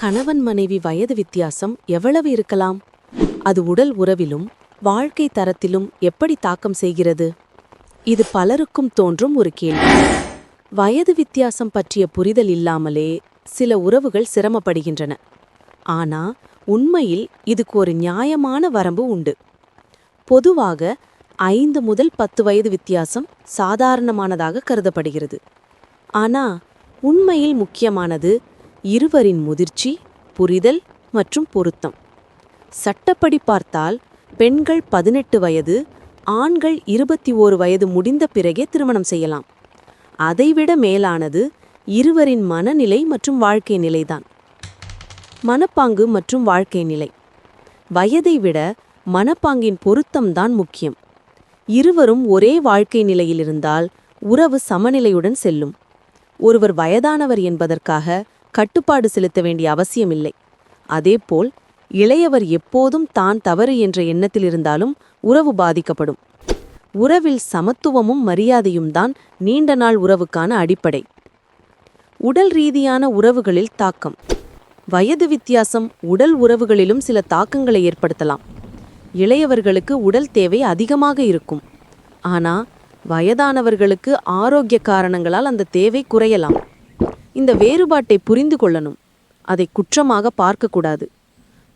கணவன் மனைவி வயது வித்தியாசம் எவ்வளவு இருக்கலாம்? அது உடல் உறவிலும் வாழ்க்கை தரத்திலும் எப்படி தாக்கம் செய்கிறது? இது பலருக்கும் தோன்றும் ஒரு கேள்வி. வயது வித்தியாசம் பற்றிய புரிதல் இல்லாமலே சில உறவுகள் சிரமப்படுகின்றன. ஆனா உண்மையில் இதுக்கு ஒரு நியாயமான வரம்பு உண்டு. பொதுவாக ஐந்து முதல் பத்து வயது வித்தியாசம் சாதாரணமானதாக கருதப்படுகிறது. ஆனா உண்மையில் முக்கியமானது இருவரின் முதிர்ச்சி புரிதல் மற்றும் பொருத்தம். சட்டப்படி பார்த்தால் பெண்கள் பதினெட்டு வயது ஆண்கள் இருபத்தி ஓரு வயது முடிந்த பிறகே திருமணம் செய்யலாம். அதைவிட மேலானது இருவரின் மனநிலை மற்றும் வாழ்க்கை நிலைதான். மனப்பாங்கு மற்றும் வாழ்க்கை நிலை. வயதை விட மனப்பாங்கின் பொருத்தம்தான் முக்கியம். இருவரும் ஒரே வாழ்க்கை நிலையில் இருந்தால் உறவு சமநிலையுடன் செல்லும். ஒருவர் வயதானவர் என்பதற்காக கட்டுப்பாடு செலுத்த வேண்டிய அவசியமில்லை. அதேபோல் இளையவர் எப்போதும் தான் தவறு என்ற எண்ணத்தில் இருந்தாலும் உறவு பாதிக்கப்படும். உறவில் சமத்துவமும் மரியாதையும் தான் நீண்ட நாள் உறவுக்கான அடிப்படை. உடல் ரீதியான உறவுகளில் தாக்கம். வயது வித்தியாசம் உடல் உறவுகளிலும் சில தாக்கங்களை ஏற்படுத்தலாம். இளையவர்களுக்கு உடல் தேவை அதிகமாக இருக்கும். ஆனால் வயதானவர்களுக்கு ஆரோக்கிய காரணங்களால் அந்த தேவை குறையலாம். இந்த வேறுபாட்டை புரிந்து கொள்ளணும். அதை குற்றமாக பார்க்கக்கூடாது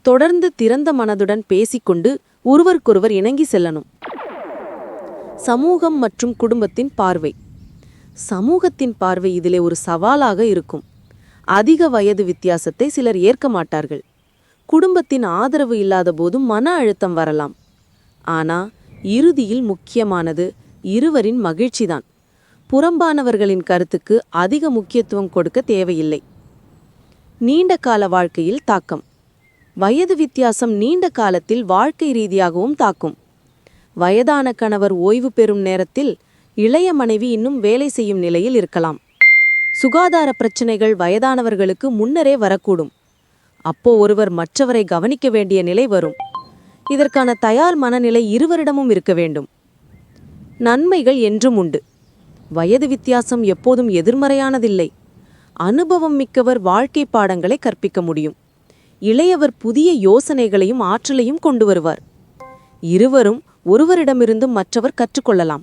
தொடர்ந்து திறந்த மனதுடன் பேசிக்கொண்டு ஒருவருக்கொருவர் இணங்கி செல்லணும். சமூகம் மற்றும் குடும்பத்தின் பார்வை. சமூகத்தின் பார்வை இதிலே ஒரு சவாலாக இருக்கும். அதிக வயது வித்தியாசத்தை சிலர் ஏற்க மாட்டார்கள். குடும்பத்தின் ஆதரவு இல்லாத போதும் மன அழுத்தம் வரலாம். ஆனா இறுதியில் முக்கியமானது இருவரின் மகிழ்ச்சிதான். புறம்பானவர்களின் கருத்துக்கு அதிக முக்கியத்துவம் கொடுக்க தேவையில்லை. நீண்ட கால வாழ்க்கையில் தாக்கம். வயது வித்தியாசம் நீண்ட காலத்தில் வாழ்க்கை ரீதியாகவும் தாக்கும். வயதான கணவர் ஓய்வு பெறும் நேரத்தில் இளைய மனைவி இன்னும் வேலை செய்யும் நிலையில் இருக்கலாம். சுகாதார பிரச்சனைகள் வயதானவர்களுக்கு முன்னரே வரக்கூடும். அப்போ ஒருவர் மற்றவரை கவனிக்க வேண்டிய நிலை வரும். இதற்கான தயார் மனநிலை இருவரிடமும் இருக்க வேண்டும். நன்மைகள் என்றும் உண்டு. வயது வித்தியாசம் எப்போதும் எதிர்மறையானதில்லை. அனுபவம் மிக்கவர் வாழ்க்கை பாடங்களை கற்பிக்க முடியும். இளையவர் புதிய யோசனைகளையும் ஆற்றலையும் கொண்டு வருவார். இருவரும் ஒருவரிடமிருந்து மற்றவர் கற்றுக்கொள்ளலாம்.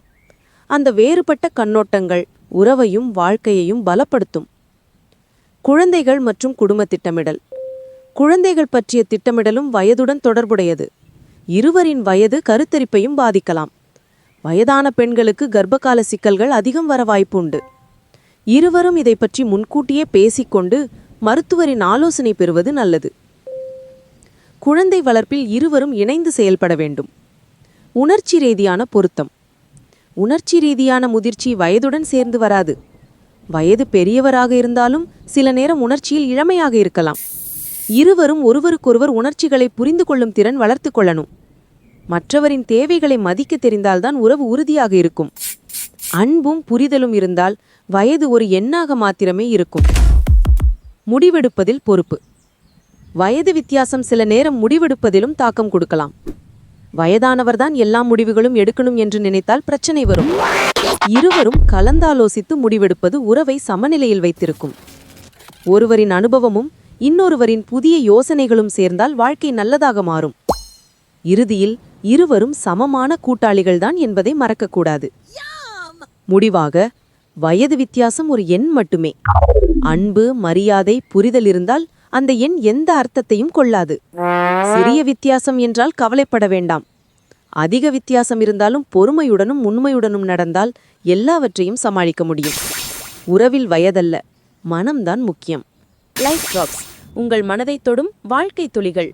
அந்த வேறுபட்ட கண்ணோட்டங்கள் உறவையும் வாழ்க்கையையும் பலப்படுத்தும். குழந்தைகள் மற்றும் குடும்ப திட்டமிடல். குழந்தைகள் பற்றிய திட்டமிடலும் வயதுடன் தொடர்புடையது. இருவரின் வயது கருத்தரிப்பையும் பாதிக்கலாம். வயதான பெண்களுக்கு கர்ப்பகால சிக்கல்கள் அதிகம் வர வாய்ப்புண்டு. இருவரும் இதை பற்றி முன்கூட்டியே பேசிக்கொண்டு மருத்துவரின் ஆலோசனை பெறுவது நல்லது. குழந்தை வளர்ப்பில் இருவரும் இணைந்து செயல்பட வேண்டும். உணர்ச்சி ரீதியான பொருத்தம். உணர்ச்சி ரீதியான முதிர்ச்சி வயதுடன் சேர்ந்து வராது. வயது பெரியவராக இருந்தாலும் சில நேரம் உணர்ச்சியில் இளமையாக இருக்கலாம். இருவரும் ஒருவருக்கொருவர் உணர்ச்சிகளை புரிந்து கொள்ளும் திறன் வளர்த்து கொள்ளணும். மற்றவரின் தேவைகளை மதிக்க தெரிந்தால்தான் உறவு உறுதியாக இருக்கும். அன்பும் புரிதலும் இருந்தால் வயது ஒரு எண்ணாக மாத்திரமே இருக்கும். முடிவெடுப்பதில் பொறுப்பு. வயது வித்தியாசம் சில நேரம் முடிவெடுப்பதிலும் தாக்கம் கொடுக்கலாம். வயதானவர்தான் எல்லா முடிவுகளும் எடுக்கணும் என்று நினைத்தால் பிரச்சனை வரும். இருவரும் கலந்தாலோசித்து முடிவெடுப்பது உறவை சமநிலையில் வைத்திருக்கும். ஒருவரின் அனுபவமும் இன்னொருவரின் புதிய யோசனைகளும் சேர்ந்தால் வாழ்க்கை நல்லதாக மாறும். இறுதியில் இருவரும் சமமான கூட்டாளிகள்தான் என்பதை மறக்கக்கூடாது. முடிவாக வயது வித்தியாசம் ஒரு எண் மட்டுமே. அன்பு மரியாதை புரிதல் இருந்தால் அந்த எண் எந்த அர்த்தத்தையும் கொள்ளாது. சிறிய வித்தியாசம் என்றால் கவலைப்பட வேண்டாம். அதிக வித்தியாசம் இருந்தாலும் பொறுமையுடனும் உண்மையுடனும் நடந்தால் எல்லாவற்றையும் சமாளிக்க முடியும். உறவில் வயதல்ல மனம்தான் முக்கியம். லைஃப் ட்ராப்ஸ் உங்கள் மனதை தொடும் வாழ்க்கை துளிகள்.